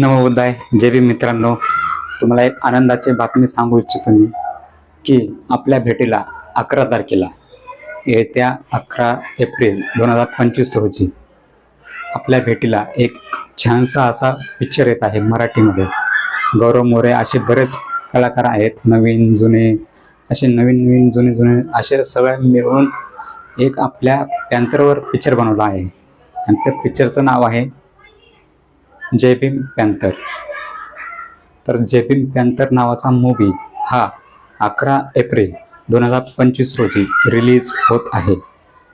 नमोबुद्धाय जे बी मित्रांनो तुम्हाला एक आनंदाची बातमी सांगू इच्छितो मी की आपल्या भेटीला अकरा तारखेला येत्या अकरा एप्रिल दोन हजार पंचवीस रोजी आपल्या भेटीला एक छानसा असा पिक्चर येत आहे मराठीमध्ये. गौरव मोरे असे बरेच कलाकार आहेत नवीन जुने असे नवीन नवीन जुने जुने असे सगळे मिळून एक आपल्या पॅन्थरवर पिक्चर बनवला आहे. आणि त्या पिक्चरचं नाव आहे जय भीम पॅन्थर. तर जय भीम पॅन्थर नावाचा मूवी हा अकरा एप्रिल दोन हजार पंचवीस रोजी रिलीज होत आहे.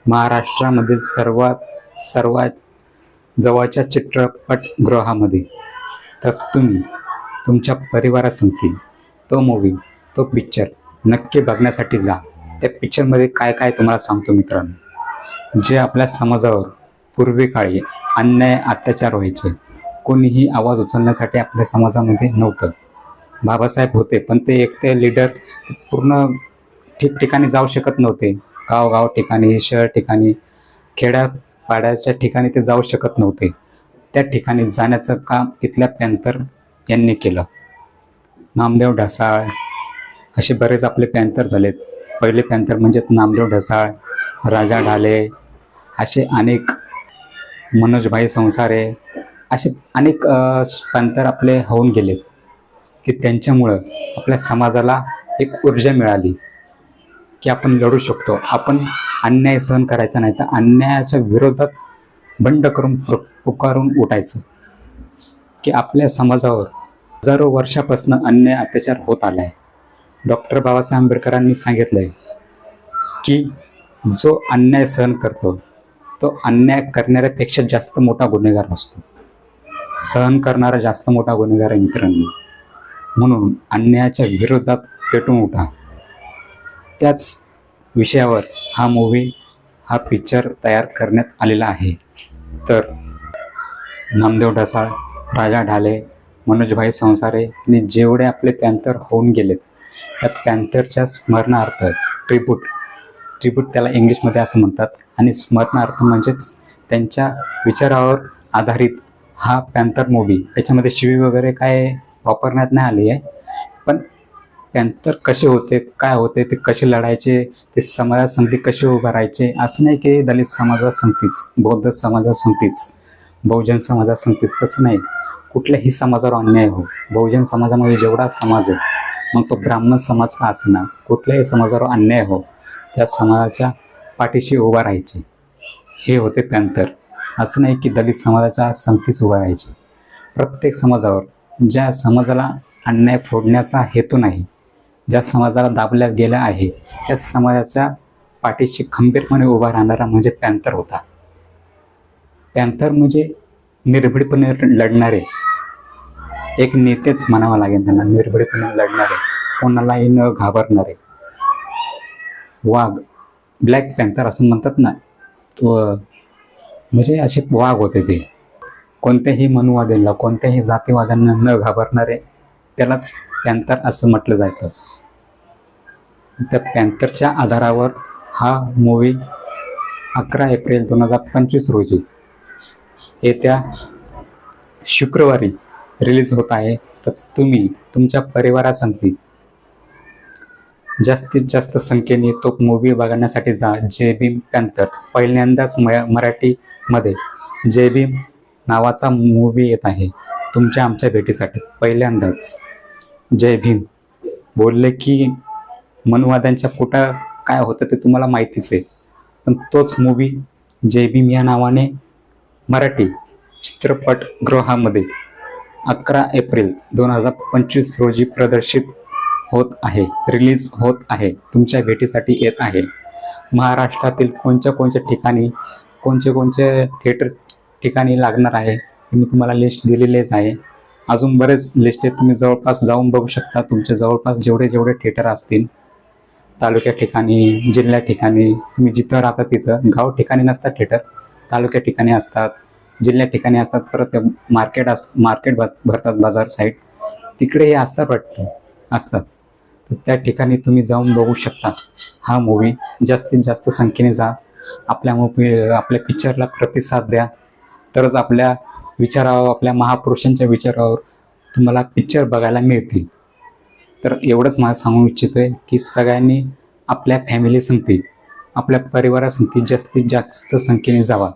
महाराष्ट्रामधील सर्वात सर्वात जवळच्या चित्रपटगृहामध्ये. तर तुम्ही तुमच्या परिवारासंगती तो मूवी तो पिक्चर नक्की बघण्यासाठी जा. त्या पिक्चरमध्ये काय काय तुम्हाला सांगतो मित्रांनो. जे आपल्या समाजावर पूर्वी काळी अन्याय अत्याचार व्हायचे कोणीही आवाज उचलण्यासाठी आपल्या समाजामध्ये नव्हतं. बाबासाहेब होते पण ते एकटे लिडर पूर्ण ठिकठिकाणी जाऊ शकत नव्हते. गावगाव ठिकाणी शहर ठिकाणी खेड्यापाड्याच्या ठिकाणी ते जाऊ शकत नव्हते. त्या ठिकाणी जाण्याचं काम इथल्या पॅन्थर यांनी केलं. नामदेव ढसाळ असे बरेच आपले पॅन्थर झालेत. पहिले पॅन्थर म्हणजे नामदेव ढसाळ राजा ढाले असे अनेक मनोजभाई संसारे असे अनेक पंथर आपले होऊन गेले की त्यांच्यामुळं आपल्या समाजाला एक ऊर्जा मिळाली की आपण लढू शकतो. आपण अन्याय सहन करायचा नाही तर अन्यायाच्या विरोधात बंड करून पुकारून उठायचं की आपल्या समाजावर हजारो वर्षापासून अन्याय अत्याचार होत आला आहे डॉक्टर बाबासाहेब आंबेडकरांनी सांगितलंय की जो अन्याय सहन करतो तो अन्याय करणाऱ्यापेक्षा जास्त मोठा गुन्हेगार असतो सहन करणारा जास्त मोठा गुन्हेगार आहे मित्रांनो. म्हणून अन्यायाच्या विरोधात पेटून उठा. त्याच विषयावर हा मूवी हा पिक्चर तयार करण्यात आलेला आहे. तर नामदेव ढसाळ राजा ढाले मनोजभाई संसारे आणि जेवढे आपले पॅन्थर होऊन गेलेत त्या पॅन्थरच्या स्मरणार्थ ट्रिब्यूट ट्रिब्यूट त्याला इंग्लिशमध्ये असं म्हणतात. आणि स्मरणार्थ म्हणजेच त्यांच्या विचारावर आधारित हा पॅन्थर मूवी याच्यामध्ये शिवी वगैरे काय वापरण्यात नाही आली आहे. पण पॅन्थर कसे होते काय होते ते कसे लढायचे ते समाजात संगती कसे उभं राहायचे असं नाही की दलित समाजात संगतीच बौद्ध समाजात संगतीच बहुजन समाजात संगतीच तसं नाही. कुठल्याही समाजावर अन्याय हो. बहुजन समाजामध्ये जेवढा समाज आहे मग तो ब्राह्मण समाज का असणार कुठल्याही समाजावर अन्याय हो. त्या समाजाच्या पाठीशी उभा राहायचे. हे होते पॅन्थर असं नाही की दलित समाजाच्या संगतीच उभा राहायची. प्रत्येक समाजावर ज्या समाजाला अन्याय फोडण्याचा हेतू नाही ज्या समाजाला दाबल्या गेला आहे त्या समाजाच्या पाठीशी खंबीरपणे उभा राहणारा म्हणजे पॅन्थर होता. पॅन्थर म्हणजे निर्भीडपणे लढणारे. एक नेतेच म्हणावा लागेल त्यांना निर्भीडपणे लढणारे. कोणालाही न घाबरणारे. वाघ ब्लॅक पॅन्थर असं म्हणतात ना तो म्हणजे असे वाघ होते ते. कोणत्याही मनुवाद्यांना कोणत्याही जातीवाद्यांना न घाबरणारे त्यालाच पॅन्थर असं म्हटलं जायचं. त्या पॅन्थरच्या आधारावर हा मूवी अकरा एप्रिल दोन हजार पंचवीस रोजी येत्या शुक्रवारी रिलीज होत आहे. तर तुम्ही तुमच्या परिवारासंगती जास्तीत जास्त संख्येने तो मूवी बघण्यासाठी जा. जे बी पॅन्थर पहिल्यांदाच मराठी मध्ये जे भीम नावाचा मूवी येत आहे. तुमच्या आमच्या भेटीसाठी पहिल्यांदाच. जय भीम. बोलले की मनुवाद्यांच्या पोटा काय होतं ते तुम्हाला माहितीच आहे. पण तोच मूवी जय भीम या नावाने मराठी चित्रपटगृहामध्ये अकरा एप्रिल दोन हजार पंचवीस रोजी प्रदर्शित होत आहे. रिलीज होत आहे. तुमच्या भेटीसाठी येत आहे. महाराष्ट्रातील कोणत्या कोणत्या ठिकाणी कोणचे कोणते थिएटर ठिकाणी लागणार आहे ते मी तुम्हाला लिस्ट दिलेलीच आहे. अजून बरेच लिस्ट आहेत तुम्ही जवळपास जाऊन बघू शकता. तुमच्या जवळपास जेवढे जेवढे थिएटर असतील तालुक्या ठिकाणी जिल्ह्या ठिकाणी तुम्ही जिथं राहता तिथं गाव ठिकाणी नसतात थिएटर तालुक्या ठिकाणी असतात जिल्ह्या ठिकाणी असतात परत मार्केट अस मार्केट भरतात बाजार साईड तिकडे हे असतात वाटतं असतात. तर त्या ठिकाणी तुम्ही जाऊन बघू शकता हा मूवी जास्तीत जास्त संख्येने जा. आपल्या आपल्या पिक्चरला प्रतिसाद द्या. तरच आपल्या विचारावर आपल्या महापुरुषांच्या विचारावर तुम्हाला पिक्चर बघायला मिळतील. तर एवढंच मला सांगू इच्छितो आहे की सगळ्यांनी आपल्या फॅमिली संगती आपल्या परिवारासंगती जास्तीत जास्त संख्येने जावा.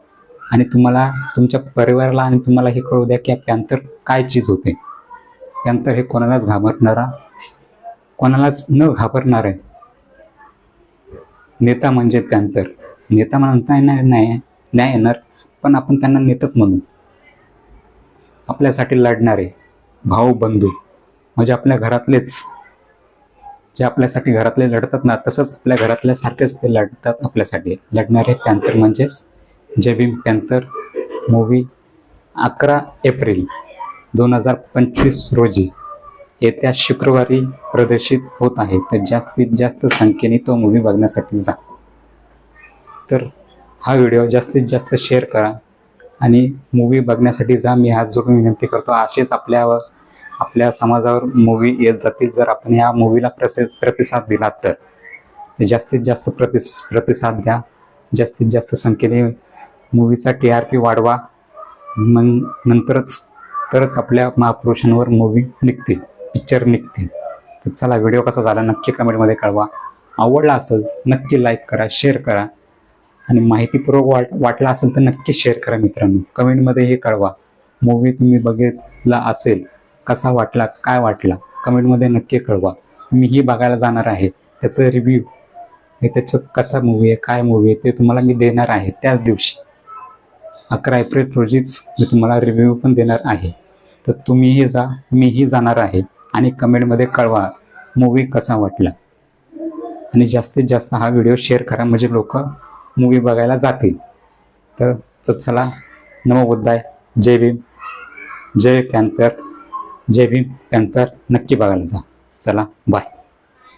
आणि तुम्हाला तुमच्या परिवाराला आणि तुम्हाला हे कळू द्या की पॅन्थर काय चीज होते. पॅन्थर हे कोणालाच घाबरणारा कोणालाच न घाबरणार आहे नेता म्हणजे पॅन्थर नेता म्हणता येणार नाही नाही येणार पण आपण त्यांना नेतच म्हणू. आपल्यासाठी लढणारे भाऊ बंधू म्हणजे आपल्या घरातलेच. जे आपल्यासाठी घरातले लढतात ना तसंच आपल्या घरातल्या सारखेच ते लढतात आपल्यासाठी. लढणारे पॅन्थर म्हणजेच जय भीम पॅन्थर मूवी अकरा एप्रिल दोन हजार पंचवीस रोजी येत्या शुक्रवारी प्रदर्शित होत आहे. तर जास्तीत जास्त संख्येने तो मूवी बघण्यासाठी जा. तर हा व्हिडिओ जास्तीत जास्त शेअर करा आणि मूवी बघण्यासाठी जा. मी हात जोडून विनंती करतो असेच आपल्यावर आपल्या समाजावर मूवी येत जातील. जर आपण या मूवीला प्रसि प्रतिसाद दिला तर. जास्तीत जास्त प्रतिस प्रतिसाद द्या. जास्तीत जास्त संख्येने मूवीचा टी आर पी वाढवा. मग नंतरच तरच आपल्या महापुरुषांवर मूवी निघतील पिक्चर निघतील. तर चला व्हिडिओ कसा झाला नक्की कमेंटमध्ये कळवा. आवडला असेल नक्की लाईक करा शेअर करा. आणि माहितीपूर्वक वाट वाटला असेल तर नक्की शेअर करा मित्रांनो. कमेंटमध्ये हे कळवा. मूवी तुम्ही बघितला असेल कसा वाटला काय वाटला कमेंटमध्ये नक्की कळवा. मीही बघायला जाणार आहे. त्याचं रिव्ह्यू हे त्याचं कसा मूवी आहे काय मूवी आहे ते तुम्हाला मी देणार आहे त्याच दिवशी. अकरा एप्रिल रोजीच मी तुम्हाला रिव्ह्यू पण देणार आहे. तर तुम्हीही जा मीही जाणार आहे आणि कमेंटमध्ये कळवा मूवी कसा वाटला. आणि जास्तीत जास्त हा व्हिडिओ शेअर करा. म्हणजे लोक मूवी बघायला जातील. तर चला नमो बुद्धाय. जय भीम. जय पॅन्थर जय भीम पॅन्थर नक्की बघायला जा. चला. बाय